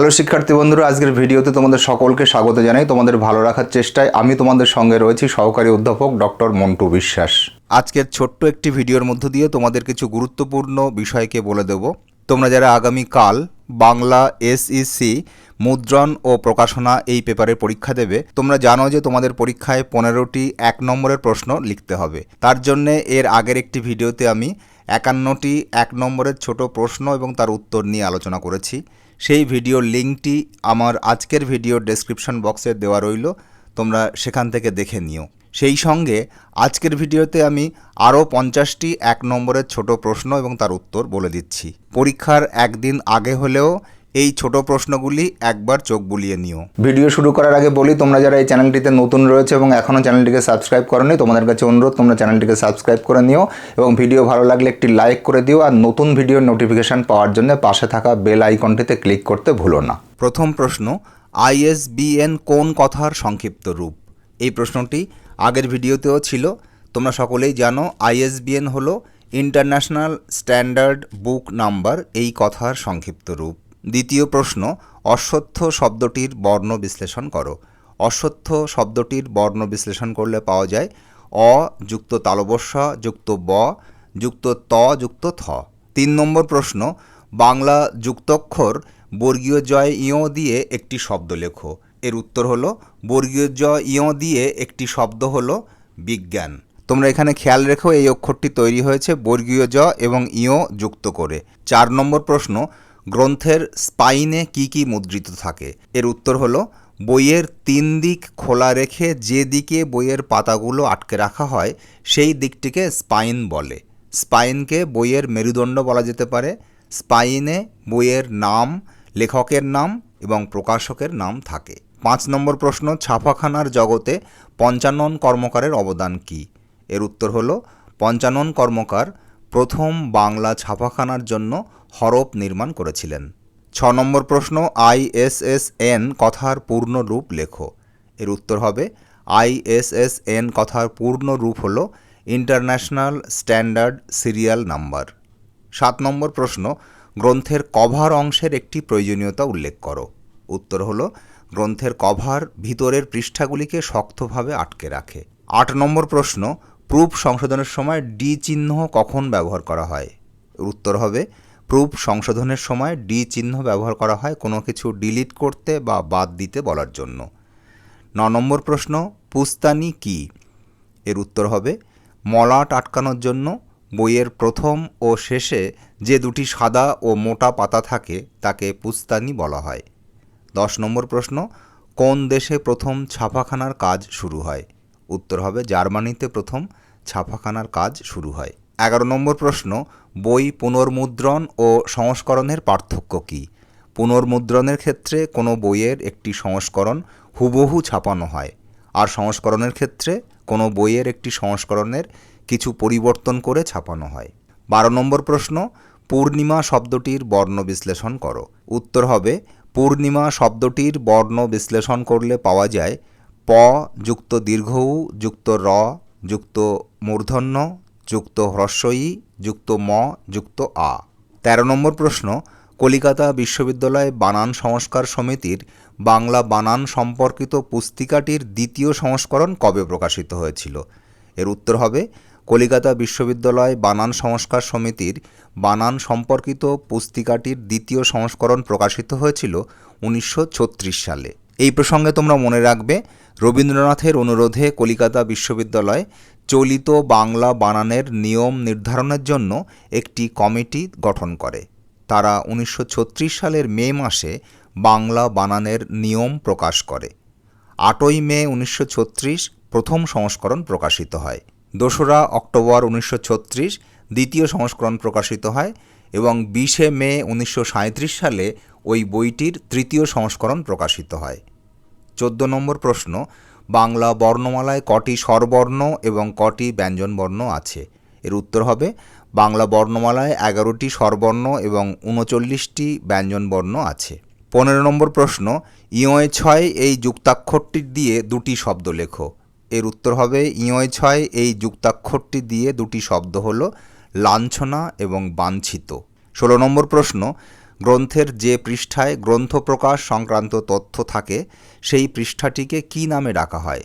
Hello শিক্ষার্থী বন্ধুরা, আজকের ভিডিওতে তোমাদের সকলকে স্বাগত জানাই। তোমাদের ভালো রাখার চেষ্টায় আমি তোমাদের সঙ্গে রয়েছি সহকারী অধ্যাপক ডক্টর মন্টু বিশ্বাস। আজকের ছোট্ট একটি ভিডিওর মধ্য দিয়ে তোমাদের কিছু গুরুত্বপূর্ণ বিষয়কে বলে দেব। তোমরা যারা আগামীকাল বাংলা এসইসি মুদ্রণ ও প্রকাশনা এই পেপারের পরীক্ষা দেবে, তোমরা জানো যে তোমাদের পরীক্ষায় পনেরোটি এক নম্বরের প্রশ্ন লিখতে হবে। তার জন্যে এর আগের একটি ভিডিওতে আমি একান্নটি এক নম্বরের ছোট প্রশ্ন এবং তার উত্তর নিয়ে আলোচনা করেছি। সেই ভিডিওর লিঙ্কটি আমার আজকের ভিডিও ডেসক্রিপশন বক্সে দেওয়া রইল, তোমরা সেখান থেকে দেখে নিও। সেই সঙ্গে আজকের ভিডিওতে আমি আরও পঞ্চাশটি এক নম্বরের ছোট প্রশ্ন এবং তার উত্তর বলে দিচ্ছি। পরীক্ষার একদিন আগে হলেও এই ছোট প্রশ্নগুলি একবার চোখ বুলিয়ে নিও। ভিডিও শুরু করার আগে বলি তোমরা যারা এই চ্যানেলটিতে নতুন রয়েছে এবং এখনও চ্যানেলটিকে সাবস্ক্রাইব করোনি তোমাদের কাছে অনুরোধ তোমরা চ্যানেলটিকে সাবস্ক্রাইব করে নিও এবং ভিডিও ভালো লাগলে একটি লাইক করে দিও আর নতুন ভিডিওর নোটিফিকেশান পাওয়ার জন্য পাশে থাকা বেল আইকনটিতে ক্লিক করতে ভুলো না। প্রথম প্রশ্ন আইএসবিএন কোন কথার সংক্ষিপ্ত রূপ? এই প্রশ্নটি আগের ভিডিওতেও ছিল। তোমরা সকলেই জানো আইএসবিএন হলো ইন্টারন্যাশনাল স্ট্যান্ডার্ড বুক নাম্বার এই কথার সংক্ষিপ্ত রূপ। দ্বিতীয় প্রশ্ন, অশ্বত্থ শব্দটির বর্ণ বিশ্লেষণ করো। অশ্বত্থ শব্দটির বর্ণ বিশ্লেষণ করলে পাওয়া যায় অ যুক্ত তালবস্যা যুক্ত ব যুক্ত ত যুক্ত থ। তিন নম্বর প্রশ্ন, বাংলা যুক্তক্ষর বর্গীয় জয় ইয় দিয়ে একটি শব্দ লেখো। এর উত্তর হলো, বর্গীয় জ ইয় দিয়ে একটি শব্দ হলো বিজ্ঞান। তোমরা এখানে খেয়াল রেখো, এই অক্ষরটি তৈরি হয়েছে বর্গীয় জ এবং ইয় যুক্ত করে। চার নম্বর প্রশ্ন গ্রন্থের স্পাইনে কি কি মুদ্রিত থাকে? এর উত্তর হলো, বইয়ের তিন দিক খোলা রেখে যে দিকে বইয়ের পাতাগুলো আটকে রাখা হয়, সেই দিকটিকে স্পাইন বলে। স্পাইনকে বইয়ের মেরুদণ্ড বলা যেতে পারে। স্পাইনে বইয়ের নাম, লেখকের নাম এবং প্রকাশকের নাম থাকে। পাঁচ নম্বর প্রশ্ন, ছাপাখানার জগতে পঞ্চানন কর্মকারের অবদান কী? এর উত্তর হলো, পঞ্চানন কর্মকার প্রথম বাংলা ছাপাখানার জন্য হরপ নির্মাণ করেছিলেন। ছ নম্বর প্রশ্ন আইএসএসএন কথার পূর্ণ রূপ লেখো। এর উত্তর হবে আইএসএসএন কথার পূর্ণ রূপ হল ইন্টারন্যাশনাল স্ট্যান্ডার্ড সিরিয়াল নাম্বার। সাত নম্বর প্রশ্ন, গ্রন্থের কভার অংশের একটি প্রয়োজনীয়তা উল্লেখ করো। উত্তর হলো, গ্রন্থের কভার ভিতরের পৃষ্ঠাগুলিকে শক্তভাবে আটকে রাখে। আট নম্বর প্রশ্ন প্রুফ সংশোধনের সময় ডি চিহ্ন কখন ব্যবহার করা হয়? উত্তর হবে, প্রুফ সংশোধনের সময় ডি চিহ্ন ব্যবহার করা হয় কোনো কিছু ডিলিট করতে বা বাদ দিতে বলার জন্য। ন নম্বর প্রশ্ন, পুস্তানি কি? এর উত্তর হবে, মলাট আটকানোর জন্য বইয়ের প্রথম ও শেষে যে দুটি সাদা ও মোটা পাতা থাকে তাকে পুস্তানি বলা হয়। দশ নম্বর প্রশ্ন, কোন দেশে প্রথম ছাপাখানার কাজ শুরু হয়? উত্তর হবে, জার্মানিতে প্রথম ছাপাখানার কাজ শুরু হয়। এগারো নম্বর প্রশ্ন, বই পুনর্মুদ্রণ ও সংস্করণের পার্থক্য কী? পুনর্মুদ্রণের ক্ষেত্রে কোনো বইয়ের একটি সংস্করণ হুবহু ছাপানো হয়, আর সংস্করণের ক্ষেত্রে কোনো বইয়ের একটি সংস্করণের কিছু পরিবর্তন করে ছাপানো হয়। বারো নম্বর প্রশ্ন, পূর্ণিমা শব্দটির বর্ণ বিশ্লেষণ করো। উত্তর হবে, পূর্ণিমা শব্দটির বর্ণ বিশ্লেষণ করলে পাওয়া যায় প যুক্ত দীর্ঘ উ যুক্ত র, যুক্ত মূর্ধন্য, যুক্ত হ্রস্বই যুক্ত ম, যুক্ত আ। তেরো নম্বর প্রশ্ন, কলিকাতা বিশ্ববিদ্যালয় বানান সংস্কার সমিতির বাংলা বানান সম্পর্কিত পুস্তিকাটির দ্বিতীয় সংস্করণ কবে প্রকাশিত হয়েছিল? এর উত্তর হবে, কলিকাতা বিশ্ববিদ্যালয় বানান সংস্কার সমিতির বানান সম্পর্কিত পুস্তিকাটির দ্বিতীয় সংস্করণ প্রকাশিত হয়েছিল উনিশশো ছত্রিশ সালে। এই প্রসঙ্গে তোমরা মনে রাখবে, রবীন্দ্রনাথের অনুরোধে কলিকাতা বিশ্ববিদ্যালয় চলিত বাংলা বানানের নিয়ম নির্ধারণের জন্য একটি কমিটি গঠন করে। তারা উনিশশো ছত্রিশ সালের মে মাসে বাংলা বানানের নিয়ম প্রকাশ করে। আটই মে উনিশশো ছত্রিশ প্রথম সংস্করণ প্রকাশিত হয়। দোসরা অক্টোবর উনিশশো ছত্রিশ দ্বিতীয় সংস্করণ প্রকাশিত হয় এবং বিশে মে উনিশশো সাঁইত্রিশ সালে ওই বইটির তৃতীয় সংস্করণ প্রকাশিত হয়। চোদ্দ নম্বর প্রশ্ন, বাংলা বর্ণমালায় কটি স্বরবর্ণ এবং কটি ব্যঞ্জনবর্ণ আছে? এর উত্তর হবে, বাংলা বর্ণমালায় এগারোটি স্বরবর্ণ এবং উনচল্লিশটি ব্যঞ্জনবর্ণ আছে। পনেরো নম্বর প্রশ্ন, ইয় ছয় এই যুক্তাক্ষরটি দিয়ে দুটি শব্দ লেখো। এর উত্তর হবে, ইয় ছয় এই যুক্তাক্ষরটি দিয়ে দুটি শব্দ হলো, লাঞ্ছনা এবং বাঞ্ছিত। ষোলো নম্বর প্রশ্ন গ্রন্থের যে পৃষ্ঠায় গ্রন্থ প্রকাশ সংক্রান্ত তথ্য থাকে, সেই পৃষ্ঠাটিকে কী নামে ডাকা হয়?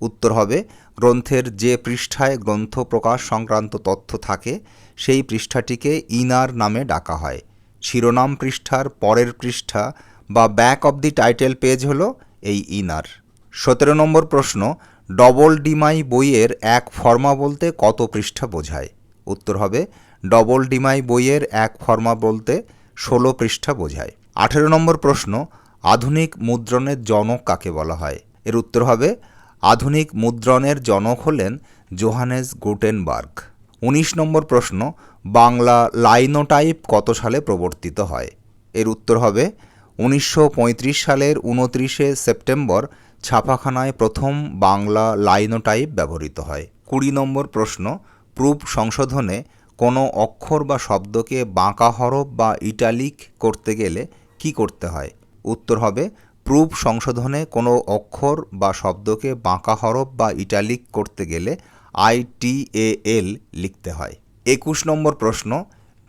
উত্তর হবে, গ্রন্থের যে পৃষ্ঠায় গ্রন্থ প্রকাশ সংক্রান্ত তথ্য থাকে, সেই পৃষ্ঠাটিকে ইনার নামে ডাকা হয়। শিরোনাম পৃষ্ঠার পরের পৃষ্ঠা বা back of the title page হলো এই ইনার। সতেরো নম্বর প্রশ্ন ডবল ডিমাই বইয়ের এক ফর্মা বলতে কত পৃষ্ঠা বোঝায়? উত্তর হবে ডবল ডিমাই বইয়ের এক ফর্মা বলতে ষোলো পৃষ্ঠা বোঝায়। আঠেরো নম্বর প্রশ্ন, আধুনিক মুদ্রণের জনক কাকে বলা হয়? এর উত্তর হবে, আধুনিক মুদ্রণের জনক হলেন জোহানেস গুটেনবার্গ। উনিশ নম্বর প্রশ্ন, বাংলা লাইনোটাইপ কত সালে প্রবর্তিত হয়? এর উত্তর হবে, উনিশশো পঁয়ত্রিশ সালের উনত্রিশে সেপ্টেম্বর ছাপাখানায় প্রথম বাংলা লাইনোটাইপ ব্যবহৃত হয়। কুড়ি নম্বর প্রশ্ন, প্রুফ সংশোধনে কোনো অক্ষর বা শব্দকে বাঁকা হরফ বা ইটালিক করতে গেলে কি করতে হয়? উত্তর হবে, প্রুফ সংশোধনে কোনো অক্ষর বা শব্দকে বাঁকা হরফ বা ইটালিক করতে গেলে আইটিএএল লিখতে হয়। একুশ নম্বর প্রশ্ন,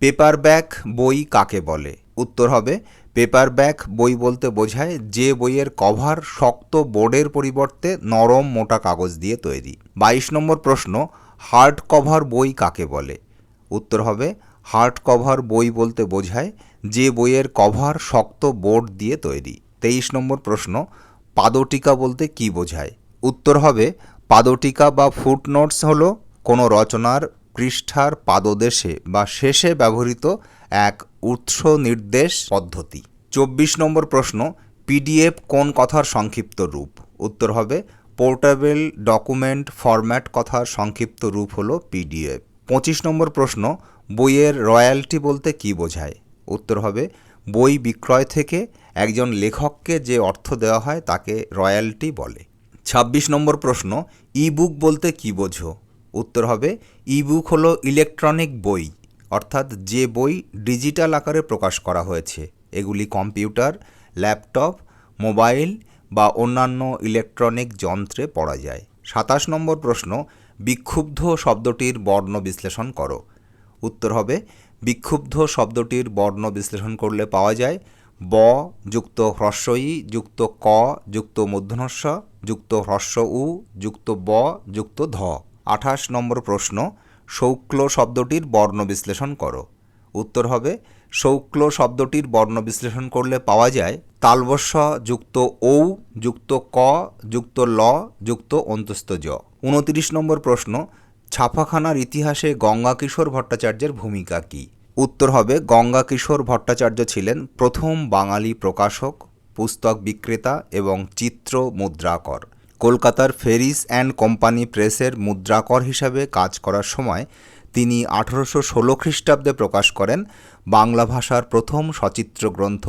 পেপারব্যাক বই কাকে বলে? উত্তর হবে, পেপারব্যাক বই বলতে বোঝায় যে বইয়ের কভার শক্ত বোর্ডের পরিবর্তে নরম মোটা কাগজ দিয়ে তৈরি। বাইশ নম্বর প্রশ্ন, হার্ড কভার বই কাকে বলে? উত্তর হবে, হার্ড কভার বই বলতে বোঝায় যে বইয়ের কভার শক্ত বোর্ড দিয়ে তৈরি। তেইশ নম্বর প্রশ্ন, পাদটিকা বলতে কি বোঝায়? উত্তর হবে, পাদটিকা বা ফুটনোটস হল কোনো রচনার পৃষ্ঠার পাদদেশে বা শেষে ব্যবহৃত এক উৎস নির্দেশ পদ্ধতি। চব্বিশ নম্বর প্রশ্ন, পিডিএফ কোন কথার সংক্ষিপ্ত রূপ? উত্তর হবে, পোর্টেবল ডকুমেন্ট ফরম্যাট কথার সংক্ষিপ্ত রূপ হলো পিডিএফ। পঁচিশ নম্বর প্রশ্ন, বইয়ের রয়্যালটি বলতে কি বোঝায়? উত্তর হবে, বই বিক্রয় থেকে একজন লেখককে যে অর্থ দেওয়া হয় তাকে রয়্যালটি বলে। ছাব্বিশ নম্বর প্রশ্ন ই বুক বলতে কি বোঝো? উত্তর হবে ই বুক হলো ইলেকট্রনিক বই, অর্থাৎ যে বই ডিজিটাল আকারে প্রকাশ করা হয়েছে। এগুলি কম্পিউটার, ল্যাপটপ, মোবাইল বা অন্যান্য ইলেকট্রনিক যন্ত্রে পড়া যায়। সাতাশ নম্বর প্রশ্ন বিক্ষুব্ধ শব্দটির বর্ণ বিশ্লেষণ করো। উত্তর হবে, বিক্ষুব্ধ শব্দটির বর্ণ বিশ্লেষণ করলে পাওয়া যায় ব যুক্ত হ্রস্বই যুক্ত ক যুক্ত মূর্ধনস্ব যুক্ত হ্রস্ব উ যুক্ত ব যুক্ত ধ। আঠাশ নম্বর প্রশ্ন শৌক্ল শব্দটির বর্ণ বিশ্লেষণ করো। উত্তর হবে শৌক্ল শব্দটির বর্ণ বিশ্লেষণ করলে পাওয়া যায় তালবস্য যুক্ত ঔ যুক্ত ক যুক্ত ল যুক্ত অন্তস্থ জ উনতিরিশ নম্বর প্রশ্ন, ছাপাখানার ইতিহাসে গঙ্গা কিশোর ভট্টাচার্যের ভূমিকা কী? উত্তর হবে গঙ্গা কিশোর ভট্টাচার্য ছিলেন প্রথম বাঙালি প্রকাশক, পুস্তক বিক্রেতা এবং চিত্র মুদ্রাকর। কলকাতার ফেরিস অ্যান্ড কোম্পানি প্রেসের মুদ্রাকর হিসাবে কাজ করার সময় তিনি আঠারোশো ষোলো খ্রিস্টাব্দে প্রকাশ করেন বাংলা ভাষার প্রথম সচিত্র গ্রন্থ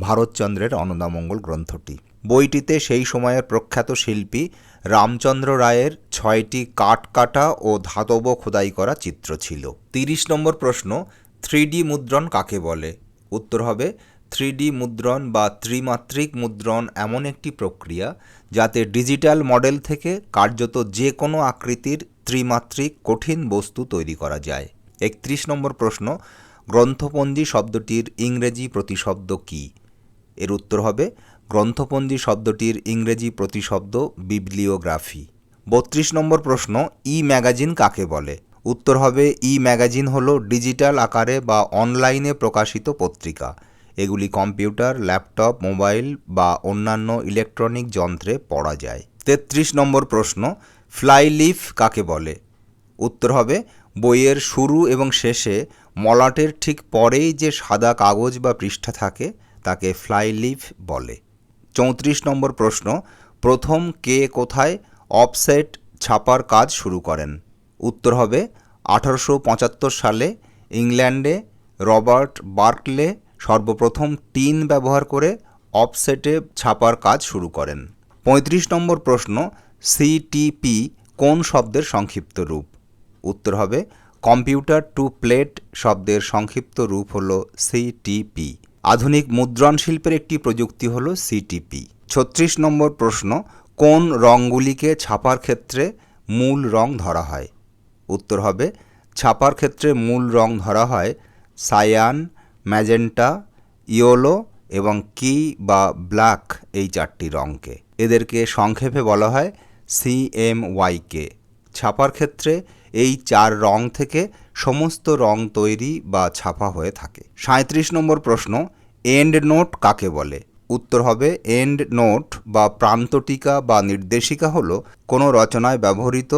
ভারতচন্দ্রের অনদামঙ্গল গ্রন্থটি। বইটিতে সেই সময়ের প্রখ্যাত শিল্পী রামচন্দ্র রায়ের ছয়টি কাঠ কাটা ও ধাতব খোদাই করা চিত্র ছিল। তিরিশ নম্বর প্রশ্ন থ্রি মুদ্রণ কাকে বলে? উত্তর হবে থ্রি মুদ্রণ বা ত্রিমাত্রিক মুদ্রণ এমন একটি প্রক্রিয়া যাতে ডিজিটাল মডেল থেকে কার্যত যে কোনো আকৃতির ত্রিমাত্রিক কঠিন বস্তু তৈরি করা যায়। একত্রিশ নম্বর প্রশ্ন, গ্রন্থপঞ্জি শব্দটির ইংরেজি প্রতিশব্দ কী? এর উত্তর হবে গ্রন্থপঞ্জি শব্দটির ইংরেজি প্রতিশব্দ বিবলিওগ্রাফি। বত্রিশ নম্বর প্রশ্ন ই ম্যাগাজিন কাকে বলে? উত্তর হবে ই ম্যাগাজিন হলো ডিজিটাল আকারে বা অনলাইনে প্রকাশিত পত্রিকা। এগুলি কম্পিউটার, ল্যাপটপ, মোবাইল বা অন্যান্য ইলেকট্রনিক যন্ত্রে পড়া যায়। তেত্রিশ নম্বর প্রশ্ন, ফ্লাই লিফ কাকে বলে? উত্তর হবে, বইয়ের শুরু এবং শেষে মলাটের ঠিক পরেই যে সাদা কাগজ বা পৃষ্ঠা থাকে, তাকে ফ্লাই লিফ বলে। চৌত্রিশ নম্বর প্রশ্ন, প্রথম কে কোথায় অফসেট ছাপার কাজ শুরু করেন? উত্তর হবে, আঠারোশো পঁচাত্তর সালে ইংল্যান্ডে রবার্ট বার্কলে সর্বপ্রথম টিন ব্যবহার করে অফসেটে ছাপার কাজ শুরু করেন। পঁয়ত্রিশ নম্বর প্রশ্ন সিটিপি কোন শব্দের সংক্ষিপ্ত রূপ? উত্তর হবে, কম্পিউটার টু প্লেট শব্দের সংক্ষিপ্ত রূপ হল সিটিপি আধুনিক মুদ্রণ শিল্পের একটি প্রযুক্তি হল সিটিপি ছত্রিশ নম্বর প্রশ্ন, কোন রঙগুলিকে ছাপার ক্ষেত্রে মূল রং ধরা হয়? উত্তর হবে, ছাপার ক্ষেত্রে মূল রং ধরা হয় সায়ান, ম্যাজেন্টা, ইয়োলো এবং কি বা ব্ল্যাক এই চারটি রঙকে। এদেরকে সংক্ষেপে বলা হয় সিএমওয়াইকে ছাপার ক্ষেত্রে এই চার রং থেকে সমস্ত রং তৈরি বা ছাপা হয়ে থাকে। সাঁত্রিশ নম্বর প্রশ্ন এন্ড নোট কাকে বলে? উত্তর হবে এন্ড নোট বা প্রান্তটিকা বা নির্দেশিকা হল কোনো রচনায় ব্যবহৃত,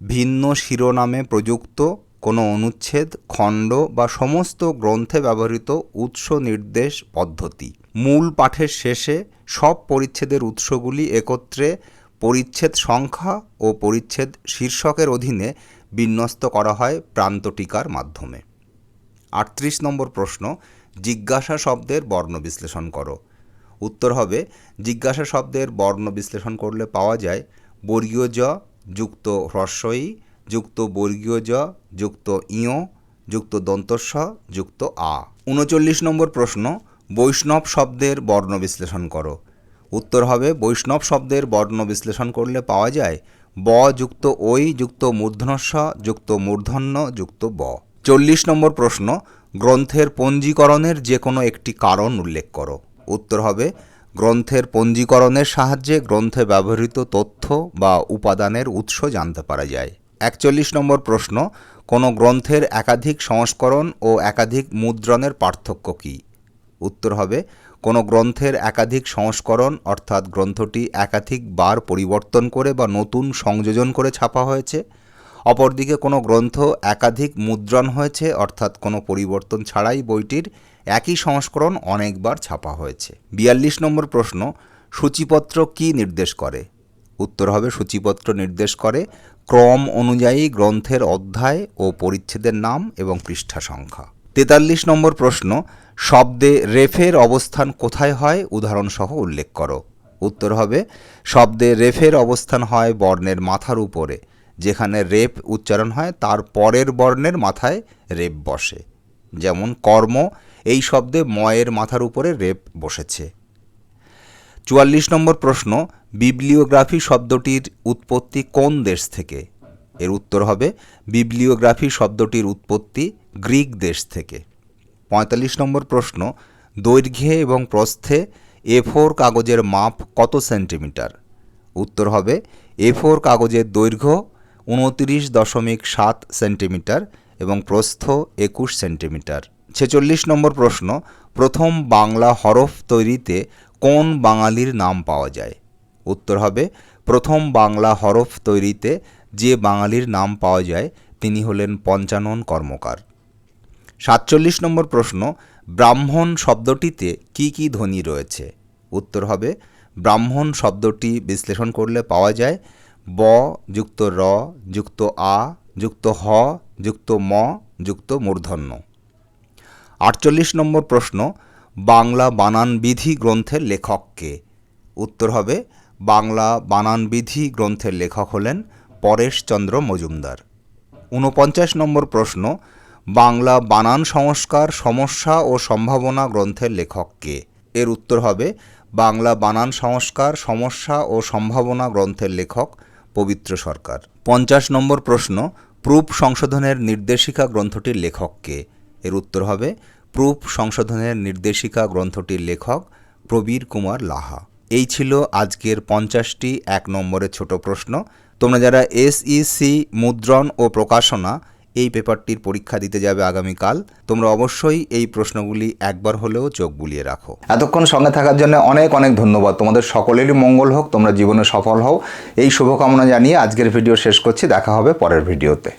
ভিন্ন শিরোনামে প্রযুক্ত, কোনো অনুচ্ছেদ, খণ্ড বা সমস্ত গ্রন্থে ব্যবহৃত উৎস, নির্দেশ, পদ্ধতি। মূল পাঠের শেষে সব পরিচ্ছেদের উৎসগুলি একত্রে পরিচ্ছেদ সংখ্যা ও পরিচ্ছেদ শীর্ষকের অধীনে বিন্যস্ত করা হয় প্রান্ত প্রান্তটিকার মাধ্যমে। আটত্রিশ নম্বর প্রশ্ন, জিজ্ঞাসা শব্দের বর্ণ বিশ্লেষণ করো। উত্তর হবে, জিজ্ঞাসা শব্দের বর্ণ বিশ্লেষণ করলে পাওয়া যায় বর্গীয় জ, যুক্ত হ্রস্বই, যুক্ত বর্গীয় জ, যুক্ত ইয়, যুক্ত দন্তস্ব, যুক্ত আ। উনচল্লিশ নম্বর প্রশ্ন, বৈষ্ণব শব্দের বর্ণ বিশ্লেষণ করো। উত্তর হবে, বৈষ্ণব শব্দের বর্ণ বিশ্লেষণ করলে পাওয়া যায়, ব যুক্ত ওই যুক্ত মূর্ধনস্ব যুক্ত মূর্ধন্য, যুক্ত ব। চল্লিশ নম্বর প্রশ্ন, গ্রন্থের পঞ্জীকরণের যে কোনো একটি কারণ উল্লেখ করো। উত্তর হবে, গ্রন্থের পঞ্জীকরণের সাহায্যে গ্রন্থে ব্যবহৃত তথ্য বা উপাদানের উৎস জানতে পারা যায়। একচল্লিশ নম্বর প্রশ্ন, কোনো গ্রন্থের একাধিক সংস্করণ ও একাধিক মুদ্রণের পার্থক্য কী? উত্তর হবে কোনো গ্রন্থের একাধিক সংস্করণ, অর্থাৎ গ্রন্থটি একাধিকবার পরিবর্তন করে বা নতুন সংযোজন করে ছাপা হয়েছে, অপরদিকে কোনো গ্রন্থ একাধিক মুদ্রণ হয়েছে, অর্থাৎ কোনো পরিবর্তন ছাড়াই বইটির একই সংস্করণ অনেকবার ছাপা হয়েছে। বিয়াল্লিশ নম্বর প্রশ্ন, সূচিপত্র কি নির্দেশ করে? উত্তর হবে, সূচিপত্র নির্দেশ করে ক্রম অনুযায়ী গ্রন্থের অধ্যায় ও পরিচ্ছেদের নাম এবং পৃষ্ঠা সংখ্যা। তেতাল্লিশ নম্বর প্রশ্ন শব্দে রেফের অবস্থান কোথায় হয়? উদাহরণসহ উল্লেখ করো। উত্তর হবে, শব্দে রেফের অবস্থান হয় বর্ণের মাথার উপরে, যেখানে রেপ উচ্চারণ হয় তার পরের বর্ণের মাথায় রেপ বসে। যেমন, কর্ম, এই শব্দে ময়ের মাথার উপরে রেপ বসেছে। চুয়াল্লিশ নম্বর প্রশ্ন, বিবলিওগ্রাফি শব্দটির উৎপত্তি কোন দেশ থেকে? এর উত্তর হবে, বিবলিওগ্রাফি শব্দটির উৎপত্তি গ্রিক দেশ থেকে। পঁয়তাল্লিশ নম্বর প্রশ্ন, দৈর্ঘ্যে এবং প্রস্থে এ ফোর কাগজের মাপ কত সেন্টিমিটার? উত্তর হবে এ ফোর কাগজের দৈর্ঘ্য উনতিরিশ দশমিক সাত সেন্টিমিটার এবং প্রস্থ একুশ সেন্টিমিটার। ছেচল্লিশ নম্বর প্রশ্ন, প্রথম বাংলা হরফ তৈরিতে কোন বাঙালির নাম পাওয়া যায়? উত্তর হবে, প্রথম বাংলা হরফ তৈরিতে যে বাঙালির নাম পাওয়া যায়, তিনি হলেন পঞ্চানন কর্মকার। সাতচল্লিশ নম্বর প্রশ্ন, ব্রাহ্মণ শব্দটিতে কি কি ধ্বনি রয়েছে? উত্তর হবে, ব্রাহ্মণ শব্দটি বিশ্লেষণ করলে পাওয়া যায়, ব যুক্ত র, যুক্ত আ, যুক্ত হ, যুক্ত ম, যুক্ত মূর্ধন্য। আটচল্লিশ নম্বর প্রশ্ন, বাংলা বানানবিধি গ্রন্থের লেখককে উত্তর হবে, বাংলা বানানবিধি গ্রন্থের লেখক হলেন পরেশচন্দ্র মজুমদার। ঊনপঞ্চাশ নম্বর প্রশ্ন বাংলা বানান সংস্কার, সমস্যা ও সম্ভাবনা গ্রন্থের লেখককে এর উত্তর হবে বাংলা বানান সংস্কার, সমস্যা ও সম্ভাবনা গ্রন্থের লেখক পবিত্র সরকার। পঞ্চাশ নম্বর প্রশ্ন, প্রুফ সংশোধনের নির্দেশিকা গ্রন্থটির লেখককে এর উত্তর হবে প্রুফ সংশোধনের নির্দেশিকা গ্রন্থটির লেখক প্রবীর কুমার লাহা। এই ছিল আজকের পঞ্চাশটি এক নম্বরের ছোট প্রশ্ন। তোমরা যারা এসইসি, মুদ্রণ ও প্রকাশনা এই পেপারটির পরীক্ষা দিতে যাবে আগামীকাল। তোমরা অবশ্যই এই প্রশ্নগুলি একবার হলেও চোখ বুলিয়ে রাখো। এতক্ষণ সঙ্গে থাকার জন্য অনেক অনেক ধন্যবাদ। তোমাদের সকলেরই মঙ্গল হোক, তোমরা জীবনে সফল হও। এই শুভকামনা জানিয়ে আজকের ভিডিও শেষ করছি। দেখা হবে পরের ভিডিওতে।